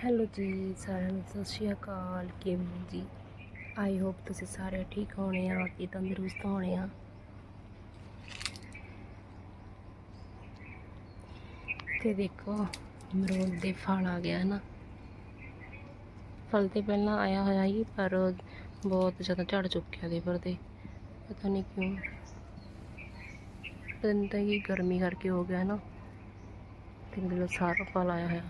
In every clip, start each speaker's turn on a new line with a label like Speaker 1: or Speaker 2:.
Speaker 1: Hello ਜੀ, ਸਾਰਿਆਂ ਨੂੰ ਸਤਿ ਸ਼੍ਰੀ ਅਕਾਲ, ਕਿਵੇਂ ਹੋ ਜੀ? ਆਈ ਹੋਪ ਤੁਸੀਂ ਸਾਰੇ ਠੀਕ ਹੋਣੇ ਆ ਤੇ ਤੰਦਰੁਸਤ ਹੋਣੇ ਆ। ਤੇ ਦੇਖੋ, ਅਮਰੂਦ ਦੇ ਫਲ ਆ ਗਿਆ ਨਾ ਫਲ ਤੇ ਪਹਿਲਾਂ ਆਇਆ ਹੋਇਆ ਹੀ ਪਰ ਬਹੁਤ ਜ਼ਿਆਦਾ ਝੜ ਚੁੱਕਿਆ ਦੇ ਪਰ ਤੇ। ਪਤਾ ਨਹੀਂ ਕਿਉਂ। ਪਤਾ ਨਹੀਂ ਤਾਂ ਇਹ ਗਰਮੀ ਕਰਕੇ ਹੋ ਗਿਆ ਨਾ ਤੇ ਮਤਲਬ ਸਾਰਾ ਫਲ ਆਇਆ ਹੋਇਆ।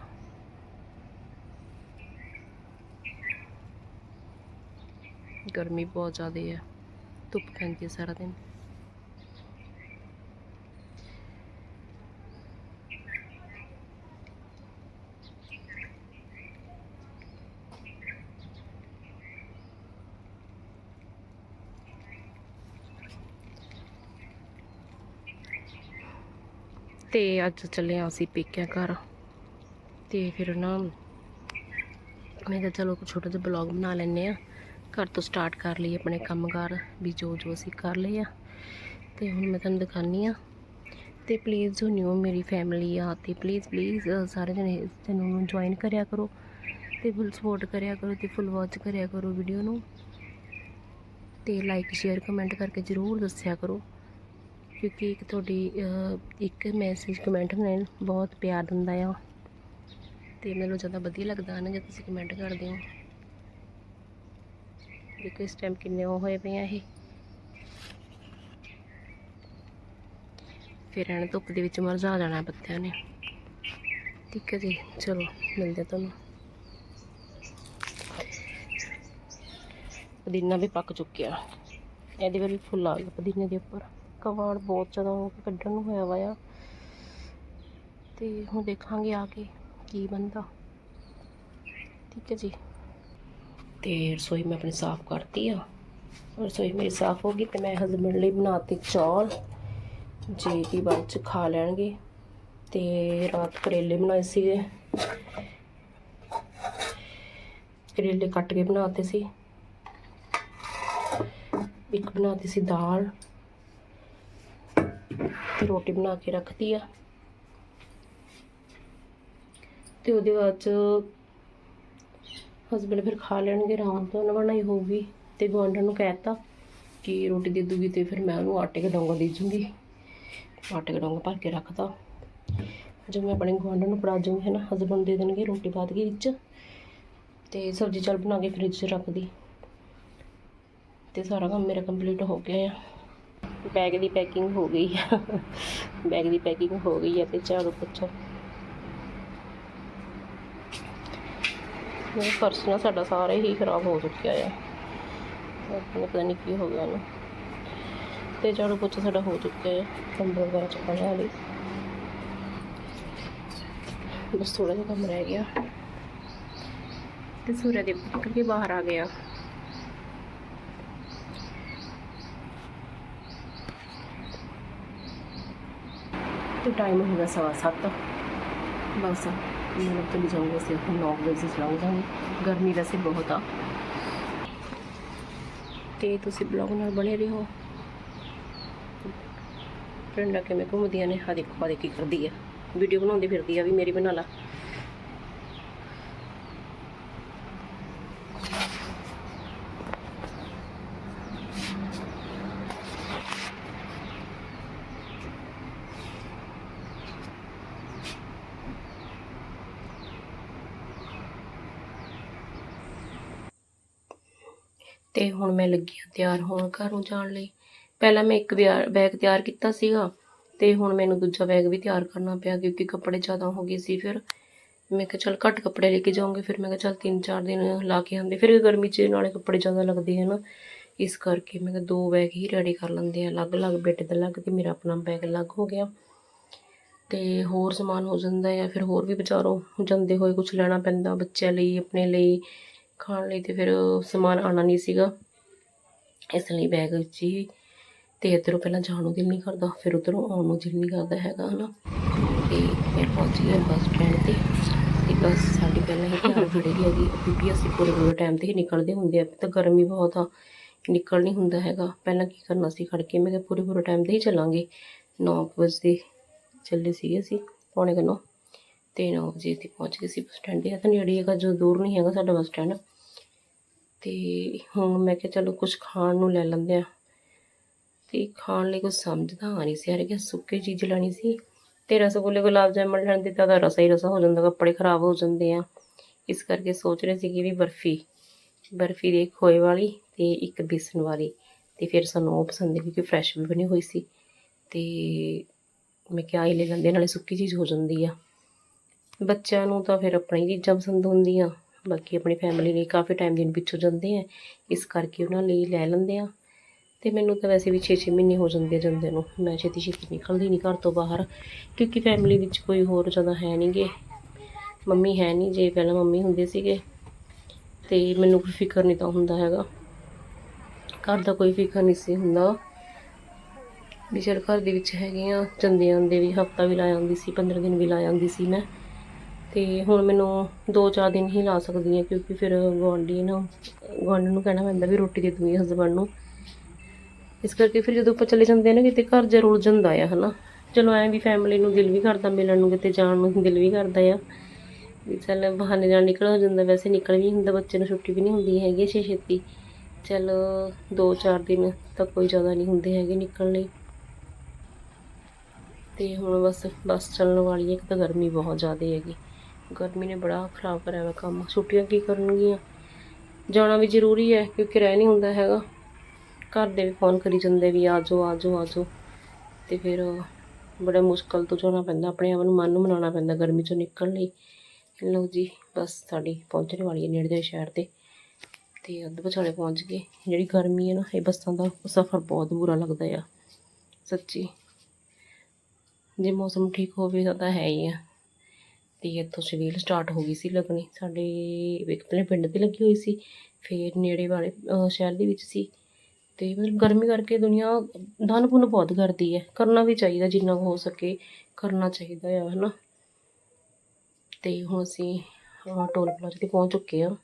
Speaker 1: ਗਰਮੀ ਬਹੁਤ ਜ਼ਿਆਦਾ ਹੈ। ਧੁੱਪ ਪੈਂਦੀ ਹੈ ਸਾਰਾ ਦਿਨ। ਤੇ ਅੱਜ ਚੱਲੇ ਹਾਂ ਅਸੀਂ ਪੇਕਿਆਂ ਘਰ। ਤੇ ਫਿਰ ਨਾ ਮੈਂ ਕਿਹਾ ਚਲੋ ਛੋਟਾ ਜਿਹਾ ਬਲੌਗ ਬਣਾ ਲੈਂਦੇ ਆ। ਘਰ ਤੋਂ ਸਟਾਰਟ ਕਰ ਲਈ ਆਪਣੇ ਕੰਮਕਾਰ ਵੀ ਜੋ ਜੋ ਅਸੀਂ ਕਰ ਲਏ ਆ। ਤੇ ਹੁਣ ਮੈਂ ਤੁਹਾਨੂੰ ਦਿਖਾਨੀ ਆ। ਤੇ ਪਲੀਜ਼ ਜੋ ਨਿਊ ਮੇਰੀ ਫੈਮਿਲੀ ਆ ਤੇ ਪਲੀਜ਼ ਪਲੀਜ਼ ਸਾਰੇ ਜਣੇ ਇਸ ਚੈਨਲ ਨੂੰ ਜੁਆਇਨ ਕਰਿਆ ਕਰੋ ਤੇ ਫੁੱਲ ਸਪੋਰਟ ਕਰਿਆ ਕਰੋ ਤੇ ਫੁੱਲ ਵਾਚ ਕਰਿਆ ਕਰੋ ਵੀਡੀਓ ਨੂੰ। ਤੇ ਲਾਈਕ ਸ਼ੇਅਰ ਕਮੈਂਟ ਕਰਕੇ ਜ਼ਰੂਰ ਦੱਸਿਆ ਕਰੋ। ਕਿਉਂਕਿ ਇੱਕ ਤੁਹਾਡੀ ਇੱਕ ਮੈਸੇਜ ਕਮੈਂਟ ਨਾਲ ਬਹੁਤ ਪਿਆਰ ਦਿੰਦਾ ਆ। ਤੇ ਮੈਨੂੰ ਜ਼ਿਆਦਾ ਵਧੀਆ ਲੱਗਦਾ ਨਾ ਜਦ ਤੁਸੀਂ ਕਮੈਂਟ ਕਰਦੇ ਹੋ। ਦੇਖੋ ਇਸ ਟਾਈਮ ਕਿੰਨੇ ਉਹ ਹੋਏ ਪਏ ਆ ਇਹ। ਫਿਰ ਇਹਨਾਂ ਧੁੱਪ ਦੇ ਵਿੱਚ ਮਰਝਾ ਜਾਣਾ ਪੱਤਿਆਂ ਨੇ। ਠੀਕ ਹੈ ਜੀ, ਚਲੋ, ਮਿਲਦੇ ਤੁਹਾਨੂੰ। ਪੁਦੀਨਾ ਵੀ ਪੱਕ ਚੁੱਕਿਆ। ਇਹਦੇ ਵੀ ਫੁੱਲ ਆ ਗਏ ਪੁਦੀਨੇ ਦੇ ਉੱਪਰ। ਕਵਾੜ ਬਹੁਤ ਜ਼ਿਆਦਾ ਹੋ ਕੱਢਣ ਨੂੰ ਹੋਇਆ ਵਾ ਆ। ਤੇ ਹੁਣ ਦੇਖਾਂਗੇ ਆ ਕੇ ਕੀ ਬਣਦਾ। ਠੀਕ ਹੈ ਜੀ। ਤੇ ਰਸੋਈ ਮੈਂ ਆਪਣੀ ਸਾਫ਼ ਕਰਤੀ ਆ। ਰਸੋਈ ਮੇਰੀ ਸਾਫ਼ ਹੋ ਗਈ ਤੇ ਮੈਂ ਹਸਬੰਡ ਲਈ ਬਣਾਤੇ ਚੌਲ। ਜੇ ਕੀ ਬਾਅਦ ਚ ਖਾ ਲੈਣਗੇ। ਤੇ ਰਾਤ ਕਰੇਲੇ ਬਣਾਏ ਸੀਗੇ। ਕਰੇਲੇ ਕੱਟ ਕੇ ਬਣਾਤੇ ਸੀ। ਇੱਕ ਬਣਾਤੀ ਸੀ ਦਾਲ। ਤੇ ਰੋਟੀ ਬਣਾ ਕੇ ਰੱਖਤੀ ਆ। ਤੇ ਉਹਦੇ ਬਾਅਦ ਚ ਹਸਬੰਡ ਫਿਰ ਖਾ ਲੈਣਗੇ, ਆਰਾਮ ਤੋਂ, ਉਹਨਾਂ ਬਣਾਈ ਹੋਊਗੀ। ਤੇ ਗੁਆਂਢਣ ਨੂੰ ਕਹਿਤਾ ਕਿ ਰੋਟੀ ਦੇ ਦੂਗੀ ਤੇ ਫਿਰ ਮੈਂ ਉਹਨੂੰ ਆਟੇ ਦਾ ਡੋਂਗਾ ਦੇ ਜੂੰਗੀ ਆਟੇ ਦਾ ਡੋਂਗਾ ਭਰ ਕੇ ਰੱਖਦਾ ਜਦੋਂ ਮੈਂ ਆਪਣੇ ਗੁਆਂਢਣ ਨੂੰ ਪੜਾ ਜੂੰਗੀ ਹੈ ਨਾ ਹਸਬੰਡ ਦੇ ਦੇਣਗੇ ਰੋਟੀ ਬਾਅਦ ਦੇ ਵਿੱਚ। ਤੇ ਸਬਜ਼ੀ ਚੱਲ ਬਣਾ ਕੇ ਫ੍ਰਿਜ 'ਚ ਰੱਖਦੀ ਤੇ ਸਾਰਾ ਕੰਮ ਮੇਰਾ ਕੰਪਲੀਟ ਹੋ ਗਿਆ ਆ। ਬੈਗ ਦੀ ਪੈਕਿੰਗ ਹੋ ਗਈ ਆ। ਬੈਗ ਦੀ ਪੈਕਿੰਗ ਹੋ ਗਈ ਆ ਤੇ ਝਾੜੂ ਪੋਚਾ ਇਹ ਪਰਸ ਨਾ ਸਾਡਾ ਸਾਰਾ ਹੀ ਖਰਾਬ ਹੋ ਚੁੱਕਿਆ ਆ। ਆਪਣੇ ਪਤਾ ਨਹੀਂ ਕੀ ਹੋ ਗਿਆ ਉਹਨੂੰ ਤੇ ਝਾੜੂ ਪੋਚਾ ਸਾਡਾ ਹੋ ਚੁੱਕਿਆ ਆ ਕੰਬਲ ਵਗੈਰਾ ਚੱਕਣ ਵਾਲੀ। ਬਸ ਥੋੜਾ ਜਿਹਾ ਕੰਮ ਰਹਿ ਗਿਆ। ਤੇ ਸੂਰਜ ਦੇ ਨਿਕਲ ਬਾਹਰ ਆ ਗਿਆ। ਤੇ ਟਾਈਮ ਹੋ ਗਿਆ ਸਵਾ ਸੱਤ ਬਸ ਮੈਂ ਚਲੀ ਜਾਊਂਗਾ ਸਿਰਫ 9 ਵਜੇ ਚਲਾਉਂ ਜਾਊਂਗੀ ਗਰਮੀ ਵੈਸੇ ਬਹੁਤ ਆ। ਤੇ ਤੁਸੀਂ ਬਲੌਗ ਨਾਲ ਬਣੇ ਰਹੋ। ਫਰੈਂਡਾਂ ਕਿਵੇਂ ਘੁੰਮਦੀਆਂ ਨੇ ਆ ਦੇਖੋ ਆ ਦੇਖੀ ਕਰਦੀ ਆ। ਵੀਡੀਓ ਬਣਾਉਂਦੀ ਫਿਰਦੀ ਆ ਵੀ ਮੇਰੀ ਬਣਾ ਲਾ। ਤੇ ਹੁਣ ਮੈਂ ਲੱਗੀ ਹਾਂ ਤਿਆਰ ਹੋਣ ਘਰ ਨੂੰ ਜਾਣ ਲਈ। ਪਹਿਲਾਂ ਮੈਂ ਇੱਕ ਵਿਆ- ਬੈਗ ਤਿਆਰ ਕੀਤਾ ਸੀਗਾ ਤੇ ਹੁਣ ਮੈਨੂੰ ਦੂਜਾ ਬੈਗ ਵੀ ਤਿਆਰ ਕਰਨਾ ਪਿਆ ਕਿਉਂਕਿ ਕੱਪੜੇ ਜ਼ਿਆਦਾ ਹੋ ਗਏ ਸੀ ਫਿਰ। ਮੈਂ ਕਿਹਾ ਚਲ ਘੱਟ ਕੱਪੜੇ ਲੈ ਕੇ ਜਾਉਂਗੇ ਫਿਰ ਮੈਂ ਕਿਹਾ ਚਲ 3-4 ਦਿਨ ਲਾ ਕੇ ਆਉਂਦੇ। ਫਿਰ ਗਰਮੀ 'ਚ ਨਾਲੇ ਕੱਪੜੇ ਜ਼ਿਆਦਾ ਲੱਗਦੇ ਹੈ ਨਾ ਇਸ ਕਰਕੇ ਮੈਂ ਕਿਹਾ ਦੋ ਬੈਗ ਹੀ ਰੈਡੀ ਕਰ ਲੈਂਦੇ ਆ ਅਲੱਗ-ਅਲੱਗ ਬੇਟੇ ਦਾ ਅਲੱਗ ਤੇ ਮੇਰਾ ਆਪਣਾ ਬੈਗ ਅਲੱਗ ਹੋ ਗਿਆ। ਤੇ ਹੋਰ ਸਮਾਨ ਹੋ ਜਾਂਦਾ ਜਾਂ ਫਿਰ ਹੋਰ ਵੀ ਵਿਚਾਰੋਂ ਜਾਂਦੇ ਹੋਏ ਕੁਝ ਲੈਣਾ ਪੈਂਦਾ ਬੱਚਿਆਂ ਲਈ, ਆਪਣੇ ਲਈ। ਖਾਣ ਲਈ ਤੇ ਫਿਰ ਸਮਾਨ ਆਣਾ ਨਹੀਂ ਸੀਗਾ। ਇਸ ਲਈ ਬੈਗ ਵਿੱਚ ਹੀ ਤੇ ਇੱਧਰੋਂ ਪਹਿਲਾਂ ਜਾਣ ਨੂੰ ਦਿਲ ਨਹੀਂ ਕਰਦਾ, ਫਿਰ ਉੱਧਰੋਂ ਆਉਣ ਨੂੰ ਦਿਲ ਨਹੀਂ ਕਰਦਾ ਹੈਗਾ, ਹਨਾ। ਤੇ ਫਿਰ ਪਹੁੰਚ ਗਏ ਬੱਸ ਸਟੈਂਡ ਤੇ ਤੇ ਬੱਸ ਸਾਡੀ ਪਹਿਲਾਂ ਹੀ ਤਿਆਰ ਖੜੀ ਹੈਗੀ। ਕਿਉਂਕਿ ਅਸੀਂ ਪੂਰੇ ਪੂਰੇ ਟਾਈਮ ਤੇ ਹੀ ਨਿਕਲਦੇ ਹੁੰਦੇ ਆ ਤਾਂ ਗਰਮੀ ਬਹੁਤ ਆ, ਨਿਕਲ ਨਹੀਂ ਹੁੰਦਾ ਹੈਗਾ। ਪਹਿਲਾਂ ਕੀ ਕਰਨਾ ਸੀ, ਖੜ ਕੇ ਮੈਂ ਕਿਹਾ ਪੂਰੇ ਪੂਰੇ ਟਾਈਮ ਤੇ ਹੀ ਚੱਲਾਂਗੇ। 9 ਵਜੇ ਚੱਲੇ ਸੀਗੇ ਅਸੀਂ, ਪੌਣੇ ਕੁ ਨੌ। ਤੇ 9 ਵਜੇ ਤੇ ਪਹੁੰਚ ਗਏ ਸੀ ਬੱਸ ਸਟੈਂਡ ਤੇ। ਤਾਂ ਨੇੜੇ ਹੈਗਾ ਜੋ ਦੂਰ ਨਹੀਂ ਹੈਗਾ ਸਾਡਾ ਬੱਸ ਸਟੈਂਡ। ਤੇ ਹੁਣ ਮੈਂ ਕਿਹਾ ਚਲੋ ਕੁਝ ਖਾਣ ਨੂੰ ਲੈ ਲੈਂਦੇ ਆ ਤੇ ਖਾਣ ਲਈ ਕੁਝ ਸਮਝਦਾ ਆ ਨਹੀਂ ਸੀ ਯਾਰ ਕਿ ਸੁੱਕੀ ਚੀਜ਼ ਲੈਣੀ ਸੀ। ਤੇ ਰਸਗੁੱਲੇ ਗੁਲਾਬ ਜਾਮਣ ਲੈਣ ਦਿੱਤਾ ਤਾਂ ਰਸਾ ਹੀ ਰਸਾ ਹੋ ਜਾਂਦਾ, ਕੱਪੜੇ ਖਰਾਬ ਹੋ ਜਾਂਦੇ ਆ। ਇਸ ਕਰਕੇ ਸੋਚ ਰਹੇ ਸੀ ਕਿ ਵੀ ਬਰਫੀ ਬਰਫੀ ਦੇ ਖੋਏ ਵਾਲੀ ਤੇ ਇੱਕ ਬੇਸਨ ਵਾਲੀ। ਤੇ ਫਿਰ ਸਾਨੂੰ ਉਹ ਪਸੰਦ ਹੈ ਕਿਉਂਕਿ ਫਰੈਸ਼ ਵੀ ਬਣੀ ਹੋਈ ਸੀ। ਤੇ ਮੈਂ ਕਿਹਾ ਇਹ ਲੈ ਲੈਂਦੇ ਨਾਲੇ ਸੁੱਕੀ ਚੀਜ਼ ਹੋ ਜਾਂਦੀ ਆ। ਬੱਚਿਆਂ ਨੂੰ ਤਾਂ ਫਿਰ ਆਪਣੀ ਚੀਜ਼ਾਂ ਪਸੰਦ ਹੁੰਦੀਆਂ। ਬਾਕੀ ਆਪਣੀ ਫੈਮਿਲੀ ਲਈ ਕਾਫੀ ਟਾਈਮ ਦਿਨ ਪਿੱਛੋਂ ਜਾਂਦੇ ਆ। ਇਸ ਕਰਕੇ ਉਹਨਾਂ ਲਈ ਲੈ ਲੈਂਦੇ ਆ। ਤੇ ਮੈਨੂੰ ਤਾਂ ਵੈਸੇ ਵੀ 6-6 ਮਹੀਨੇ ਹੋ ਜਾਂਦੇ ਆ ਜਾਂਦੇ ਨੂੰ। ਮੈਂ ਛੇਤੀ ਛੇਤੀ ਨਿਕਲਦੀ ਨਹੀਂ ਘਰ ਤੋਂ ਬਾਹਰ, ਕਿਉਂਕਿ ਫੈਮਿਲੀ ਵਿੱਚ ਕੋਈ ਹੋਰ ਜ਼ਿਆਦਾ ਹੈ ਨਹੀਂਗੇ ਮੰਮੀ ਹੈ ਨਹੀਂ ਜੇ ਪਹਿਲਾਂ ਮੰਮੀ ਹੁੰਦੇ ਸੀਗੇ, ਤੇ ਮੈਨੂੰ ਕੋਈ ਫਿਕਰ ਨਹੀਂ ਤਾਂ ਹੁੰਦਾ ਹੈਗਾ। ਘਰ ਦਾ ਕੋਈ ਫਿਕਰ ਨਹੀਂ ਸੀ ਹੁੰਦਾ। ਵੀ ਚਲ ਘਰ ਦੇ ਵਿੱਚ ਹੈਗੇ ਆ ਜਾਂਦੇ ਆਉਂਦੇ ਵੀ ਹਫਤਾ ਵੀ ਲਾ ਜਾਂਦੀ ਸੀ 15 ਦਿਨ ਵੀ ਲਾ ਜਾਂਦੀ ਸੀ ਮੈਂ। ਤੇ ਹੁਣ ਮੈਨੂੰ 2-4 ਦਿਨ ਹੀ ਲਾ ਸਕਦੀ ਹਾਂ ਕਿਉਂਕਿ ਫਿਰ ਗੁਆਂਢੀ ਨਾ ਗੁਆਂਢਣ ਨੂੰ ਕਹਿਣਾ ਪੈਂਦਾ ਵੀ ਰੋਟੀ ਦੇ ਦੂੰਗੀ ਹਸਬੰਡ ਨੂੰ। ਇਸ ਕਰਕੇ ਫਿਰ ਜਦੋਂ ਆਪਾਂ ਚਲੇ ਜਾਂਦੇ ਆ ਨਾ ਕਿਤੇ ਘਰ ਜ਼ਰੂਰ ਜਾਂਦਾ ਆ, ਹਨਾ। ਚਲੋ ਐਂ ਵੀ ਫੈਮਿਲੀ ਨੂੰ ਦਿਲ ਵੀ ਕਰਦਾ ਮਿਲਣ ਨੂੰ, ਕਿਤੇ ਜਾਣ ਨੂੰ ਦਿਲ ਵੀ ਕਰਦਾ ਆ। ਵੀ ਚੱਲ ਬਹਾਨੇ ਨਾਲ ਨਿਕਲ ਹੋ ਜਾਂਦਾ, ਵੈਸੇ ਨਿਕਲ ਵੀ ਹੁੰਦਾ, ਬੱਚੇ ਨੂੰ ਛੁੱਟੀ ਵੀ ਨਹੀਂ ਹੁੰਦੀ ਹੈਗੀ ਛੇ ਛੇਤੀ। ਚਲੋ 2-4 ਦਿਨ ਤਾਂ ਕੋਈ ਜ਼ਿਆਦਾ ਨਹੀਂ ਹੁੰਦੇ ਹੈਗੇ ਨਿਕਲਣ ਲਈ। ਤੇ ਹੁਣ ਬਸ ਬਸ ਚੱਲਣ ਵਾਲੀ ਹੈ, ਇੱਕ ਤਾਂ ਗਰਮੀ ਬਹੁਤ ਜ਼ਿਆਦਾ ਹੈਗੀ। ਗਰਮੀ ਨੇ ਬੜਾ ਖਰਾਬ ਕਰਿਆ ਵਾ ਕੰਮ। ਛੁੱਟੀਆਂ ਕੀ ਕਰਨਗੀਆਂ? ਜਾਣਾ ਵੀ ਜ਼ਰੂਰੀ ਹੈ, ਕਿਉਂਕਿ ਰਹਿ ਨਹੀਂ ਹੁੰਦਾ ਹੈਗਾ। ਘਰ ਦੇ ਵੀ ਫੋਨ ਕਰੀ ਜਾਂਦੇ ਵੀ ਆ ਜਾਓ ਆ ਜਾਓ ਆ ਜਾਓ ਤੇ ਫਿਰ ਬੜਾ ਮੁਸ਼ਕਲ ਤੋਂ ਜਾਣਾ ਪੈਂਦਾ, ਆਪਣੇ ਆਪ ਨੂੰ ਮਨ ਨੂੰ ਮਨਾਉਣਾ ਪੈਂਦਾ ਗਰਮੀ ਚੋਂ ਨਿਕਲਣ ਲਈ। ਲਓ ਜੀ, ਬਸ ਸਾਡੀ ਪਹੁੰਚਣ ਵਾਲੀ ਹੈ ਨੇੜੇ ਦੇ ਸ਼ਹਿਰ ਤੇ। ਤੇ ਅੱਧ ਵਿਚਾਲੇ ਪਹੁੰਚ ਗਏ। ਜਿਹੜੀ ਗਰਮੀ ਹੈ ਨਾ, ਇਹ ਬੱਸਾਂ ਦਾ ਸਫ਼ਰ ਬਹੁਤ ਬੁਰਾ ਲੱਗਦਾ ਆ। ਸੱਚੀ। ਜੇ ਮੌਸਮ ਠੀਕ ਹੋਵੇ ਤਾਂ ਤਾਂ ਹੈ ਹੀ ਆ। ਤੇ ਇੱਥੋਂ ਛਬੀਲ ਸਟਾਰਟ ਹੋ ਗਈ ਸੀ ਲੱਗਣੀ। ਸਾਡੇ ਇੱਕ ਪਿੰਡ ਤੇ ਲੱਗੀ ਹੋਈ ਸੀ, ਫਿਰ ਨੇੜੇ ਵਾਲੇ ਸ਼ਹਿਰ ਦੇ ਵਿੱਚ ਸੀ। ਤੇ ਮਤਲਬ ਗਰਮੀ ਕਰਕੇ ਦੁਨੀਆ ਦਾਨ ਪੁੰਨ ਬਹੁਤ ਕਰਦੀ ਹੈ। ਕਰਨਾ ਵੀ ਚਾਹੀਦਾ ਜਿੰਨਾ ਕੁ ਹੋ ਸਕੇ, ਕਰਨਾ ਚਾਹੀਦਾ ਆ, ਹਨਾ। ਤੇ ਹੁਣ ਅਸੀਂ ਟੋਲ ਪਲਾਜ਼ਾ ਤੇ ਪਹੁੰਚ ਚੁੱਕੇ ਹਾਂ।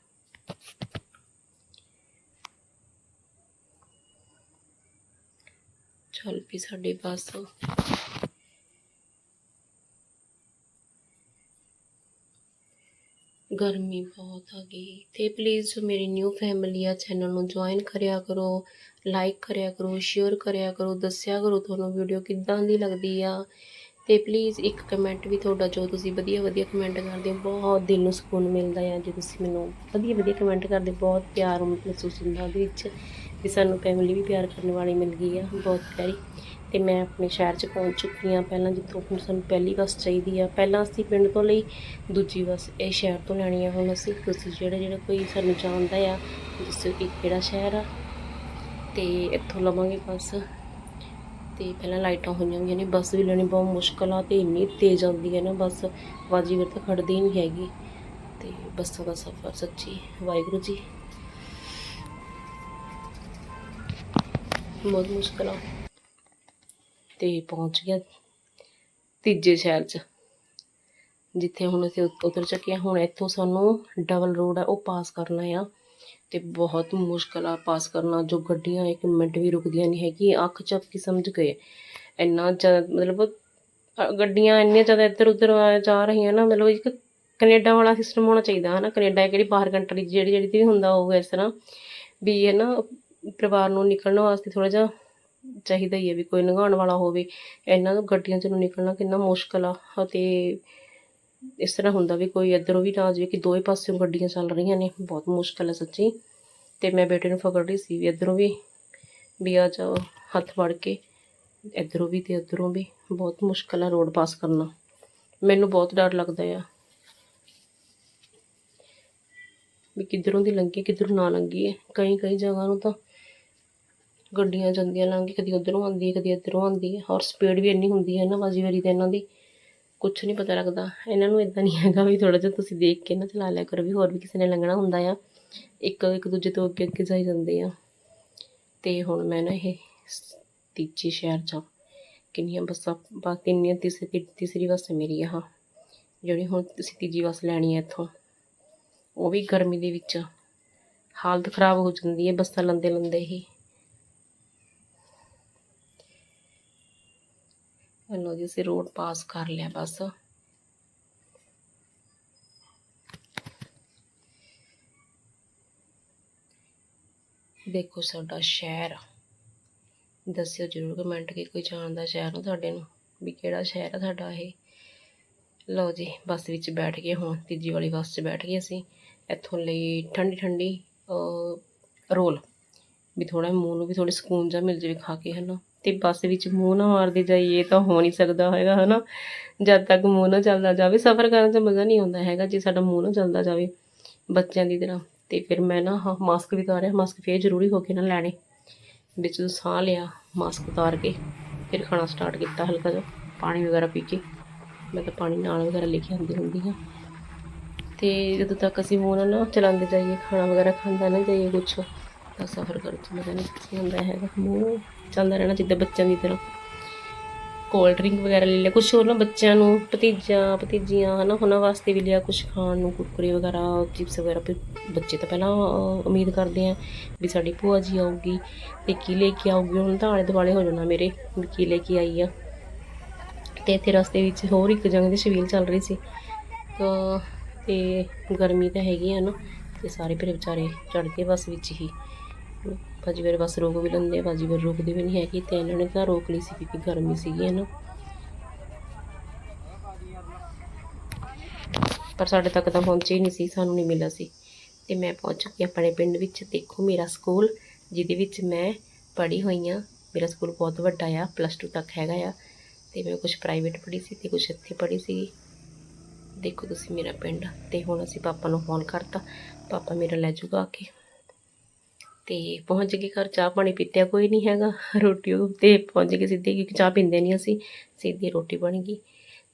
Speaker 1: ਚੱਲ ਵੀ ਸਾਡੇ ਬੱਸ ਗਰਮੀ ਬਹੁਤ ਆ ਗਈ। ਤੇ ਪਲੀਜ਼ ਜੋ ਮੇਰੀ ਨਿਊ ਫੈਮਿਲੀ ਆ ਚੈਨਲ ਨੂੰ ਜੁਆਇਨ ਕਰਿਆ ਕਰੋ ਲਾਈਕ ਕਰਿਆ ਕਰੋ ਸ਼ੇਅਰ ਕਰਿਆ ਕਰੋ, ਦੱਸਿਆ ਕਰੋ ਤੁਹਾਨੂੰ ਵੀਡੀਓ ਕਿੱਦਾਂ ਦੀ ਲੱਗਦੀ ਆ। ਤੇ ਪਲੀਜ਼ ਇੱਕ ਕਮੈਂਟ ਵੀ ਤੁਹਾਡਾ, ਜੋ ਤੁਸੀਂ ਵਧੀਆ ਵਧੀਆ ਕਮੈਂਟ ਕਰਦੇ ਹੋ, ਬਹੁਤ ਦਿਲ ਨੂੰ ਸਕੂਨ ਮਿਲਦਾ ਆ ਜੇ ਤੁਸੀਂ ਮੈਨੂੰ ਵਧੀਆ ਵਧੀਆ ਕਮੈਂਟ ਕਰਦੇ, ਬਹੁਤ ਪਿਆਰ ਮਹਿਸੂਸ ਹੁੰਦਾ ਉਹਦੇ ਵਿੱਚ, ਵੀ ਸਾਨੂੰ ਫੈਮਿਲੀ ਵੀ ਪਿਆਰ ਕਰਨ ਵਾਲੀ ਮਿਲ ਗਈ ਆ, ਬਹੁਤ ਪਿਆਰੀ। ਤੇ ਮੈਂ ਆਪਣੇ ਸ਼ਹਿਰ 'ਚ ਪਹੁੰਚ ਚੁੱਕੀ ਹਾਂ। ਪਹਿਲਾਂ ਜਿੱਥੋਂ ਹੁਣ ਸਾਨੂੰ ਪਹਿਲੀ ਬੱਸ ਚਾਹੀਦੀ ਆ। ਪਹਿਲਾਂ ਅਸੀਂ ਪਿੰਡ ਤੋਂ ਲਈ ਦੂਜੀ ਬੱਸ ਇਹ ਸ਼ਹਿਰ ਤੋਂ ਲੈਣੀ ਆ। ਹੁਣ ਅਸੀਂ ਤੁਸੀਂ ਜਿਹੜਾ ਜਿਹੜਾ ਕੋਈ ਸਾਨੂੰ ਜਾਣਦਾ ਆ ਦੱਸੋ ਕਿ ਕਿਹੜਾ ਸ਼ਹਿਰ ਆ। ਤੇ ਇੱਥੋਂ ਲਵਾਂਗੇ ਬੱਸ। ਤੇ ਪਹਿਲਾਂ ਲਾਈਟਾਂ ਹੋਈਆਂ ਹੋਈਆਂ ਨੇ। ਬੱਸ ਵੀ ਲੈਣੀ ਬਹੁਤ ਮੁਸ਼ਕਲ ਆ ਤੇ ਇੰਨੀ ਤੇਜ਼ ਆਉਂਦੀ ਹੈ ਨਾ ਬੱਸ। ਵਾਜੀਗਰ ਤਾਂ ਖੜਦੀ ਨਹੀਂ ਹੈਗੀ। ਤੇ ਬੱਸਾਂ ਦਾ ਸਫ਼ਰ ਸੱਚੀ ਵਾਹਿਗੁਰੂ ਜੀ। ਬਹੁਤ ਮੁਸ਼ਕਲ ਆ। ਤੇ ਪਹੁੰਚ ਗਿਆ ਤੀਜੇ ਸ਼ਹਿਰ 'ਚ, ਜਿੱਥੇ ਹੁਣ ਅਸੀਂ ਉ- ਉਤਰ ਚੁੱਕੇ ਹਾਂ। ਹੁਣ ਇੱਥੋਂ ਸਾਨੂੰ ਡਬਲ ਰੋਡ ਆ, ਉਹ ਪਾਸ ਕਰਨਾ ਆ ਤੇ ਬਹੁਤ ਮੁਸ਼ਕਲ ਆ ਪਾਸ ਕਰਨਾ, ਜੋ ਗੱਡੀਆਂ ਇੱਕ ਮਿੰਟ ਵੀ ਰੁਕਦੀਆਂ ਨਹੀਂ ਹੈਗੀ ਅੱਖ ਚੱਪ ਕੇ ਸਮਝ ਗਏ। ਇੰਨਾ ਜ਼ਿਆਦਾ ਮਤਲਬ ਗੱਡੀਆਂ ਇੰਨੀਆਂ ਜ਼ਿਆਦਾ ਇੱਧਰ ਉੱਧਰ ਜਾ ਰਹੀਆਂ ਨਾ, ਮਤਲਬ ਇੱਕ ਕੈਨੇਡਾ ਵਾਲਾ ਸਿਸਟਮ ਹੋਣਾ ਚਾਹੀਦਾ, ਹਨਾ? ਕੈਨੇਡਾ ਕਿਹੜੀ ਬਾਹਰ ਕੰਟਰੀ ਜਿਹੜੀ ਜਿਹੜੀ ਵੀ ਹੁੰਦਾ ਹੋਊਗਾ ਇਸ ਤਰ੍ਹਾਂ ਵੀ ਹੈ ਨਾ ਪਰਿਵਾਰ ਨੂੰ ਨਿਕਲਣ ਵਾਸਤੇ ਥੋੜਾ ਜਿਹਾ ਚਾਹੀਦਾ ਹੀ ਹੈ ਵੀ ਕੋਈ ਲੰਘਾਉਣ ਵਾਲਾ ਹੋਵੇ। ਇਹਨਾਂ ਨੂੰ ਗੱਡੀਆਂ 'ਚ ਨਿਕਲਣਾ ਕਿੰਨਾ ਮੁਸ਼ਕਲ ਆ ਅਤੇ ਇਸ ਤਰ੍ਹਾਂ ਹੁੰਦਾ ਵੀ ਕੋਈ ਇੱਧਰੋਂ ਵੀ ਨਾ ਆ ਜਾਵੇ ਕਿ ਦੋਵੇਂ ਪਾਸਿਓਂ ਗੱਡੀਆਂ ਚੱਲ ਰਹੀਆਂ ਨੇ। ਬਹੁਤ ਮੁਸ਼ਕਲ ਹੈ ਸੱਚੀ। ਤੇ ਮੈਂ ਬੇਟੇ ਨੂੰ ਫਕੜ ਰਹੀ ਸੀ ਵੀ ਇੱਧਰੋਂ ਵੀ ਵੀ ਆ ਜਾ ਹੱਥ ਫੜ ਕੇ। ਇੱਧਰੋਂ ਵੀ ਤੇ ਉੱਧਰੋਂ ਵੀ। ਬਹੁਤ ਮੁਸ਼ਕਲ ਆ ਰੋਡ ਪਾਸ ਕਰਨਾ। ਮੈਨੂੰ ਬਹੁਤ ਡਰ ਲੱਗਦਾ ਆ ਵੀ ਕਿੱਧਰੋਂ ਦੀ ਲੰਘੀ, ਕਿੱਧਰੋਂ ਨਾ ਲੰਘੀ ਹੈ ਕਈ ਕਈ ਜਗ੍ਹਾ ਨੂੰ ਤਾਂ ਗੱਡੀਆਂ ਜਾਂਦੀਆਂ ਲੰਘ ਕੇ ਕਦੀ ਉਧਰੋਂ ਆਉਂਦੀ ਹੈ ਕਦੀ ਇੱਧਰੋਂ ਆਉਂਦੀ। ਹੈ ਔਰ ਸਪੀਡ ਵੀ ਇੰਨੀ ਹੁੰਦੀ ਹੈ ਨਾ ਵਾਜ਼ੀ ਵਾਰੀ ਤੇ ਇਹਨਾਂ ਦੀ। ਕੁਛ ਨਹੀਂ ਪਤਾ ਲੱਗਦਾ। ਇਹਨਾਂ ਨੂੰ ਇਦਾਂ ਨਹੀਂ ਹੈਗਾ ਵੀ ਥੋੜਾ ਜਿਹਾ ਤੁਸੀਂ ਦੇਖ ਕੇ ਨਾ ਚਲਾ ਲਿਆ ਕਰੋ ਵੀ ਹੋਰ ਵੀ ਕਿਸੇ ਨੇ ਲੰਘਣਾ ਹੁੰਦਾ ਆ। ਇੱਕ ਇੱਕ ਦੂਜੇ ਤੋਂ ਅੱਗੇ ਅੱਗੇ ਜਾਈ ਜਾਂਦੇ ਆ। ਤੇ ਹੁਣ ਮੈਂ ਨਾ ਇਹ ਤੀਜੀ ਸ਼ਹਿਰ ਚ ਕਿੰਨੀਆਂ ਬੱਸਾਂ ਬਾ ਕਿੰਨੀਆਂ ਤੀਸਰੀ ਤੀਸਰੀ ਬੱਸ ਹੈ ਮੇਰੀ ਆਹ। ਜਿਹੜੀ ਹੁਣ ਤੁਸੀਂ ਤੀਜੀ ਬੱਸ ਲੈਣੀ ਹੈ ਇੱਥੋਂ। ਉਹ ਵੀ ਗਰਮੀ ਦੇ ਵਿੱਚ ਹਾਲਤ ਖਰਾਬ ਹੋ ਜਾਂਦੀ ਹੈ ਬੱਸਾਂ ਲੰਦੇ ਲੰਦੇ ਹੀ। लो ਜੀ उसे ਰੋਡ ਪਾਸ ਕਰ ਲਿਆ बस ਦੇਖੋ ਸਾਡਾ ਸ਼ਹਿਰ। ਦੱਸਿਓ ਜਰੂਰ ਕਮੈਂਟ ਕੇ ਕੋਈ ਜਾਣਦਾ ਸ਼ਹਿਰ ਨੂੰ ਤੁਹਾਡੇ ਨੂੰ, ਵੀ ਕਿਹੜਾ ਸ਼ਹਿਰ ਹੈ ਸਾਡਾ ਇਹ? ਲਓ ਜੀ, ਬੱਸ ਵਿੱਚ ਬੈਠ ਗਏ ਹੁਣ, ਤੀਜੀ ਵਾਲੀ ਬੱਸ 'ਚ ਬੈਠ ਗਏ ਅਸੀਂ। ਇੱਥੋਂ ਲਈ ਠੰਡੀ ਠੰਡੀ ਰੋਲ। ਵੀ ਥੋੜਾ ਮੂੰਹ ਨੂੰ ਵੀ ਥੋੜੀ ਸਕੂਨ ਜਾ ਮਿਲ ਜਾਵੇ ਖਾ ਕੇ, ਹਨਾ? ਤੇ ਬੱਸ ਵਿੱਚ ਮੂੰਹ ਨਾ ਮਾਰਦੇ ਜਾਈਏ ਤਾਂ ਹੋ ਨਹੀਂ ਸਕਦਾ ਹੈਗਾ, ਹਨਾ? ਜਦ ਤੱਕ ਮੂੰਹ ਨਾ ਚੱਲਦਾ ਜਾਵੇ, ਸਫ਼ਰ ਕਰਨ 'ਚ ਮਜ਼ਾ ਨਹੀਂ ਆਉਂਦਾ ਹੈਗਾ ਜੇ ਸਾਡਾ ਮੂੰਹ ਨਾ ਚੱਲਦਾ ਜਾਵੇ ਬੱਚਿਆਂ ਦੀ ਤਰ੍ਹਾਂ। ਤੇ ਫਿਰ ਮੈਂ ਨਾ ਹਾਂ ਮਾਸਕ ਵੀ ਉਤਾਰਿਆ ਮਾਸਕ ਫੇਰ ਜ਼ਰੂਰੀ ਹੋ ਕੇ ਨਾ ਲੈਣੇ। ਵਿੱਚ ਸਾਹ ਲਿਆ ਮਾਸਕ ਉਤਾਰ ਕੇ, ਫਿਰ ਖਾਣਾ ਸਟਾਰਟ ਕੀਤਾ ਹਲਕਾ ਜਿਹਾ, ਪਾਣੀ ਵਗੈਰਾ ਪੀ ਕੇ। ਮੈਂ ਤਾਂ ਪਾਣੀ ਨਾਲ ਵਗੈਰਾ ਲੈ ਕੇ ਆਉਂਦੀ ਹੁੰਦੀ ਹਾਂ। ਤੇ ਜਦੋਂ ਤੱਕ ਅਸੀਂ ਮੂੰਹ ਨਾ ਚਲਾਉਂਦੇ ਜਾਈਏ, ਖਾਣਾ ਵਗੈਰਾ ਖਾਂਦਾ ਨਾ ਜਾਈਏ ਕੁਛ ਤਾਂ ਸਫ਼ਰ ਕਰਨ 'ਚ ਮਜ਼ਾ ਨਹੀਂ ਆਉਂਦਾ ਹੈਗਾ। ਮੂੰਹ ਚੱਲਦਾ ਰਹਿਣਾ ਜਿੱਦਾਂ ਬੱਚਿਆਂ ਦੀ ਤਰ੍ਹਾਂ। ਕੋਲਡ ਡਰਿੰਕ ਵਗੈਰਾ ਲੈ ਲਿਆ, ਕੁਛ ਹੋਰ ਨਾ ਬੱਚਿਆਂ ਨੂੰ ਭਤੀਜਾਂ ਭਤੀਜੀਆਂ, ਹਨਾ, ਉਹਨਾਂ ਵਾਸਤੇ ਵੀ ਲਿਆ ਕੁਛ ਖਾਣ ਨੂੰ, ਕੁਰਕੁਰੇ ਵਗੈਰਾ ਚਿਪਸ ਵਗੈਰਾ। ਵੀ ਬੱਚੇ ਤਾਂ ਪਹਿਲਾਂ ਉਮੀਦ ਕਰਦੇ ਆ ਵੀ ਸਾਡੀ ਭੂਆ ਜੀ ਆਊਗੀ ਤੇ ਕੀ ਲੈ ਕੇ ਆਊਗੀ। ਹੁਣ ਤਾਂ ਆਲੇ ਦੁਆਲੇ ਹੋ ਜਾਣਾ ਮੇਰੇ, ਵੀ ਕੀ ਲੈ ਕੇ ਆਈ ਆ। ਤੇ ਇੱਥੇ ਰਸਤੇ ਵਿੱਚ ਹੋਰ ਇੱਕ ਜਗ੍ਹਾ ਦੀ ਛਬੀਲ ਚੱਲ ਰਹੀ ਸੀ। ਤਾਂ, ਤੇ ਗਰਮੀ ਤਾਂ ਹੈਗੀ ਆ ਨਾ, ਤੇ ਸਾਰੇ ਫਿਰ ਵਿਚਾਰੇ ਚੜ ਕੇ ਬੱਸ ਵਿੱਚ ਹੀ ਭਾਜੀ ਮੇਰੇ ਬਸ ਰੋਕ ਵੀ ਲੈਂਦੇ ਆ, ਭਾਜੀ ਮੇਰੇ ਰੋਕਦੇ ਵੀ ਨਹੀਂ ਹੈਗੇ ਤੇ ਇਹਨਾਂ ਨੇ ਤਾਂ ਰੋਕ ਲਈ ਸੀ ਕਿਉਂਕਿ ਗਰਮੀ ਸੀਗੀ ਹੈ ਨਾ। ਪਰ ਸਾਡੇ ਤੱਕ ਤਾਂ ਪਹੁੰਚੇ ਹੀ ਨਹੀਂ ਸੀ, ਸਾਨੂੰ ਨਹੀਂ ਮਿਲਿਆ ਸੀ। ਤੇ ਮੈਂ ਪਹੁੰਚ ਚੁੱਕੀ ਆਪਣੇ ਪਿੰਡ ਵਿੱਚ। ਦੇਖੋ ਮੇਰਾ ਸਕੂਲ, ਜਿਹਦੇ ਵਿੱਚ ਮੈਂ ਪੜ੍ਹੀ ਹੋਈ ਹਾਂ। ਮੇਰਾ ਸਕੂਲ ਬਹੁਤ ਵੱਡਾ ਆ ਪਲੱਸ 2 ਤੱਕ ਹੈਗਾ ਆ। ਤੇ ਮੈਂ ਕੁਝ ਪ੍ਰਾਈਵੇਟ ਪੜ੍ਹੀ ਸੀ ਤੇ ਕੁਝ ਇੱਥੇ ਪੜ੍ਹੀ ਸੀ। ਦੇਖੋ ਤੁਸੀਂ ਮੇਰਾ ਪਿੰਡ। ਤੇ ਹੁਣ ਅਸੀਂ ਪਾਪਾ ਨੂੰ ਫੋਨ ਕਰਤਾ। ਪਾਪਾ ਮੇਰਾ ਲੈ ਜਾਊਗਾ ਆ ਕੇ। ਤੇ ਪਹੁੰਚ ਗਏ ਘਰ, ਚਾਹ ਪਾਣੀ ਪੀਤਿਆ ਕੋਈ ਨਹੀਂ ਹੈਗਾ। ਰੋਟੀ ਉਹ ਤੇ ਪਹੁੰਚ ਗਏ ਸਿੱਧੇ, ਕਿਉਂਕਿ ਚਾਹ ਪੀਂਦੇ ਨਹੀਂ ਅਸੀਂ। ਸਿੱਧੀ ਰੋਟੀ ਬਣ ਗਈ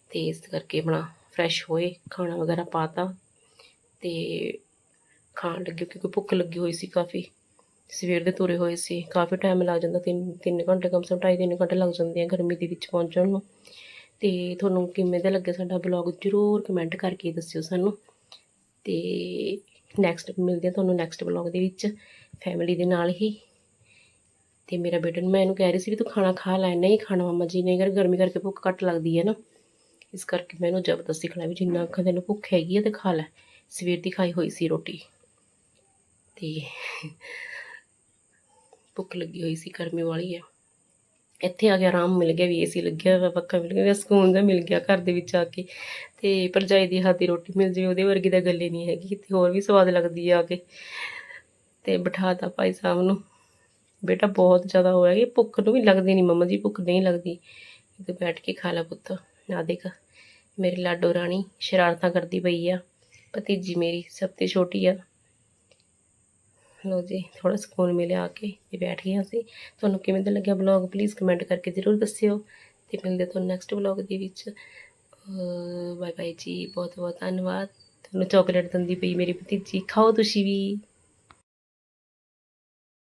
Speaker 1: ਤੇ ਇਸ ਕਰਕੇ ਆਪਣਾ ਫਰੈਸ਼ ਹੋਏ, ਖਾਣਾ ਵਗੈਰਾ ਪਾਤਾ ਤੇ ਖਾਣ ਲੱਗੇ ਕਿਉਂਕਿ ਭੁੱਖ ਲੱਗੀ ਹੋਈ ਸੀ ਕਾਫੀ। ਸਵੇਰ ਦੇ ਤੁਰੇ ਹੋਏ ਸੀ, ਕਾਫੀ ਟਾਈਮ ਲੱਗ ਜਾਂਦਾ, ਤਿੰਨ ਤਿੰਨ ਘੰਟੇ ਕਮ ਸੇ ਕਮ ਢਾਈ, ਤਿੰਨ ਘੰਟੇ ਲੱਗ ਜਾਂਦੇ ਆ ਗਰਮੀ ਦੇ ਵਿੱਚ ਪਹੁੰਚਣ ਨੂੰ। ਤੇ ਤੁਹਾਨੂੰ ਕਿਵੇਂ ਦਾ ਲੱਗਿਆ ਸਾਡਾ ਬਲੌਗ ਜ਼ਰੂਰ ਕਮੈਂਟ ਕਰਕੇ ਦੱਸਿਓ ਸਾਨੂੰ। ਤੇ ਨੈਕਸਟ ਮਿਲਦੇ ਆ ਤੁਹਾਨੂੰ ਨੈਕਸਟ ਬਲੌਗ ਦੇ ਵਿੱਚ ਫੈਮਿਲੀ ਦੇ ਨਾਲ ਹੀ। ਤੇ ਮੇਰਾ ਬੇਟਾ ਨੂੰ ਮੈਂ ਇਹਨੂੰ ਕਹਿ ਰਹੀ ਸੀ ਵੀ ਤੂੰ ਖਾਣਾ ਖਾ ਲੈ, ਨਹੀਂ ਖਾਣਾ ਮਮਾ ਜੀ, ਨਹੀਂ ਕਰ ਗਰਮੀ ਕਰਕੇ ਭੁੱਖ ਘੱਟ ਲੱਗਦੀ ਹੈ ਨਾ। ਇਸ ਕਰਕੇ ਮੈਂ ਇਹਨੂੰ ਜ਼ਬਰਦਸਤੀ ਖਿਲਾਇਆ ਵੀ ਜਿੰਨਾ ਅੱਖਾਂ ਤੈਨੂੰ ਭੁੱਖ ਹੈਗੀ ਆ ਤੇ ਖਾ ਲੈ। ਸਵੇਰ ਦੀ ਖਾਈ ਹੋਈ ਸੀ ਰੋਟੀ। ਤੇ ਭੁੱਖ ਲੱਗੀ ਹੋਈ ਸੀ, ਗਰਮੀ ਵਾਲੀ ਹੈ ਇੱਥੇ ਆ ਕੇ ਆਰਾਮ ਮਿਲ ਗਿਆ, ਵੀ ਏਸੀ ਲੱਗਿਆ ਹੋਇਆ, ਪੱਖਾ ਮਿਲ ਗਿਆ ਵੀ ਸਕੂਨ ਦਾ ਮਿਲ ਗਿਆ ਘਰ ਦੇ ਵਿੱਚ ਆ ਕੇ। ਤੇ ਭਰਜਾਈ ਦੀ ਹੱਥ ਦੀ ਰੋਟੀ ਮਿਲ ਜਾਵੇ, ਉਹਦੇ ਵਰਗੀ ਤਾਂ ਗੱਲ ਨਹੀਂ ਹੈਗੀ ਤੇ ਹੋਰ ਵੀ ਸਵਾਦ ਲੱਗਦੀ ਆ ਆ ਕੇ। ਤੇ ਬਿਠਾਤਾ ਭਾਈ ਸਾਹਿਬ ਨੂੰ। ਬੇਟਾ ਬਹੁਤ ਜ਼ਿਆਦਾ ਹੋਇਆ ਕਿ ਭੁੱਖ ਨੂੰ ਵੀ ਲੱਗਦੀ ਨਹੀਂ, ਮੰਮਾ ਜੀ ਭੁੱਖ ਨਹੀਂ ਲੱਗਦੀ। ਤੇ ਬੈਠ ਕੇ ਖਾ ਲੈ ਪੁੱਤ, ਆ ਦੇਖ, ਮੇਰੀ ਲਾਡੋ ਰਾਣੀ ਸ਼ਰਾਰਤਾਂ ਕਰਦੀ ਪਈ ਆ, ਭਤੀਜੀ ਮੇਰੀ ਸਭ ਤੋਂ ਛੋਟੀ ਆ। ਲੋ ਜੀ ਥੋੜਾ ਸਕੂਨ ਮਿਲਿਆ ਆ ਕੇ ਤੇ ਬੈਠ ਗਏ ਅਸੀਂ। ਤੁਹਾਨੂੰ ਕਿਵੇਂ ਦਾ ਲੱਗਿਆ ਬਲੌਗ ਪਲੀਜ਼ ਕਮੈਂਟ ਕਰਕੇ ਜ਼ਰੂਰ ਦੱਸਿਓ। ਤੇ ਮਿਲਦੇ ਤੁਹਾਨੂੰ ਨੈਕਸਟ ਬਲੌਗ ਦੇ ਵਿੱਚ। ਬਾਏ ਬਾਏ ਜੀ ਬਹੁਤ ਬਹੁਤ ਧੰਨਵਾਦ। ਤੁਹਾਨੂੰ ਚਾਕਲੇਟ ਦਿੰਦੀ ਪਈ ਮੇਰੀ ਭਤੀਜੀ, ਖਾਓ ਤੁਸੀਂ ਵੀ।